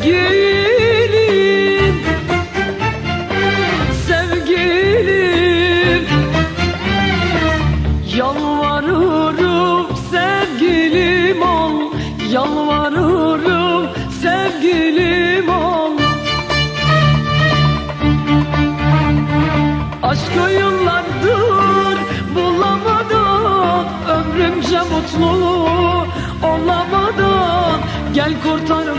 Sevgilim Sevgilim. Yalvarırım sevgilim ol Yalvarırım sevgilim ol. Aşkı yıllardır bulamadım Ömrümce mutlu olamadım. Gel kurtar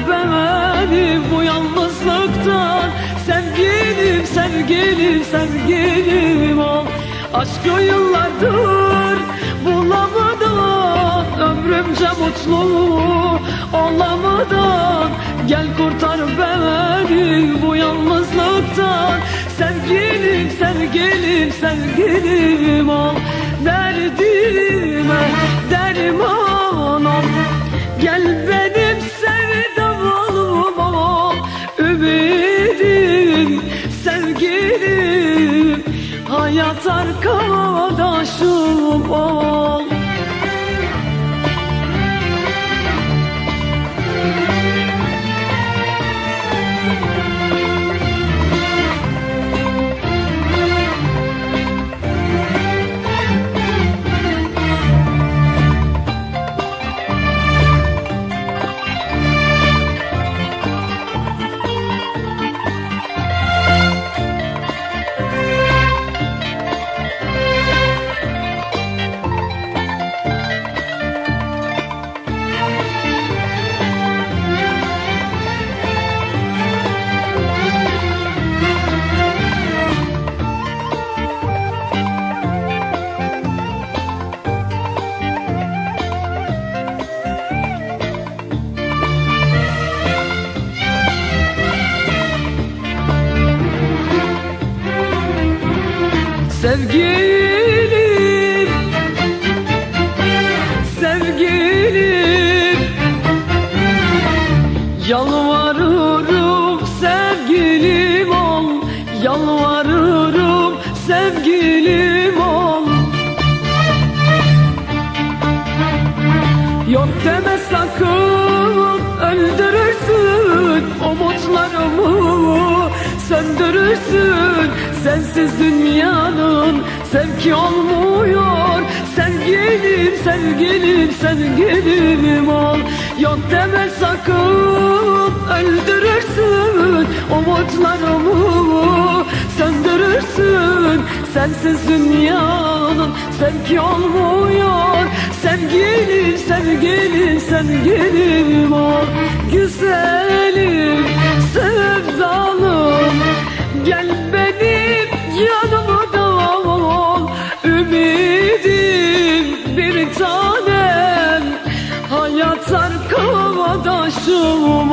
Sevgilim, sevgilim, sevgilim ol. Aşkı yıllardır bulamadan Ömrümce mutlu olamadan. Gel kurtar beni bu yalnızlıktan. Sevgilim, sevgilim, sevgilim ol. Derdime derman arkadaşım ol Sevgilim Sevgilim. Yalvarırım sevgilim ol Yalvarırım sevgilim ol. Yok deme sakın öldürürsün umutlarımı söndürürsün Sensiz dünyanın sevki olmuyor. Sevgilim, sevgilim, sevgilim ol Yok deme sakın öldürürsün umutlarımı. Söndürürsün Sensiz dünyanın sevki olmuyor. Sevgilim, sevgilim, sevgilim ol Güzelim, sevdalım Hayat arkadaşım